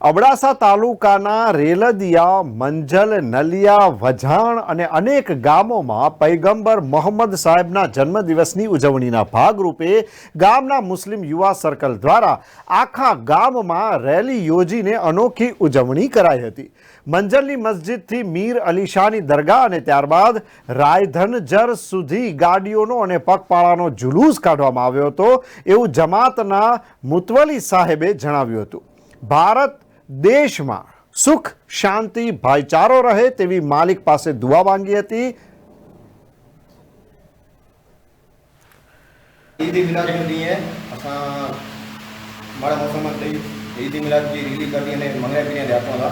અબડાસા તાલુકાના રેલદિયા, મંજલ, નલિયા વજાણ અને અનેક ગામોમાં પૈગંબર મોહમ્મદ સાહેબના જન્મદિવસની ઉજવણીના ભાગરૂપે ગામના મુસ્લિમ યુવા સર્કલ દ્વારા આખા ગામમાં રેલી યોજીને અનોખી ઉજવણી કરાઈ હતી. મંજલની મસ્જિદથી મીર અલીશાની દરગાહ અને ત્યારબાદ રાયધનજર સુધી ગાડીઓનો અને પગપાળાનો જુલુસ કાઢવામાં આવ્યો હતો એવું જમાતના મુતવલી સાહેબે જણાવ્યું હતું. ભારત દેશમાં સુખ શાંતિ ભાઈચારો રહે તેવી માલિક પાસે દુઆ માંગી હતી ईद मिलाद जो ॾींहुं आहे असां माड़ा मुसलमान ठही ईद मिलाद जी रैली कढी अने मंगल पीअं ॾियातो था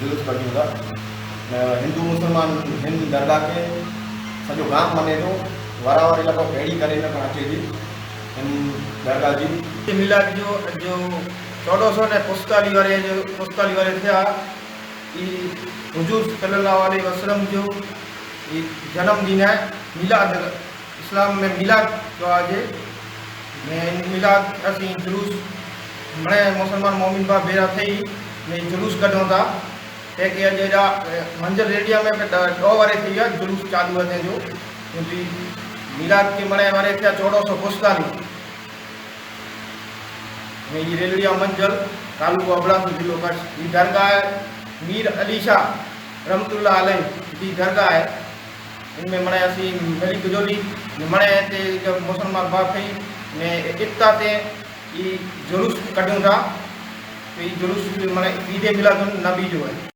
जुलूस कढियूं था अ, हिंदू मुसलमान हिंद दरगाह खे सॼो गाम मञे थो वारावारी लॻो अहिड़ी करे न अचे थी हिन दरगाह जी ईद मिलाद जो जो चौदह सौ पुस्ताली वाले जो हजूर सल्ला वसलम जो जन्मदिन है, मिलाद में मिलाद जो जुलूस मैं मुसलमान मोमिन भा बेरा थे जुलूस कढ़ूँ था। एक अज रेडिया में डॉ वे थी जुलूस चालू अजें मिलाद चौदह सौ पुस्ताली। सौ पुस्ताली में ये रेलड़िया मंजल तालुको अबड़ासू जिलो कच्छ ये दरगाह है मीर अली शाह रहमतुल्ला अलैह जी दरगाह है इनमें मणे असी मिली गुजोली मणे ते जब मुसलमान बाप थी ने एकता ते ये जुलूस कढूं था तो ये जुलूस मणे ईद मिलादुन नबी जो है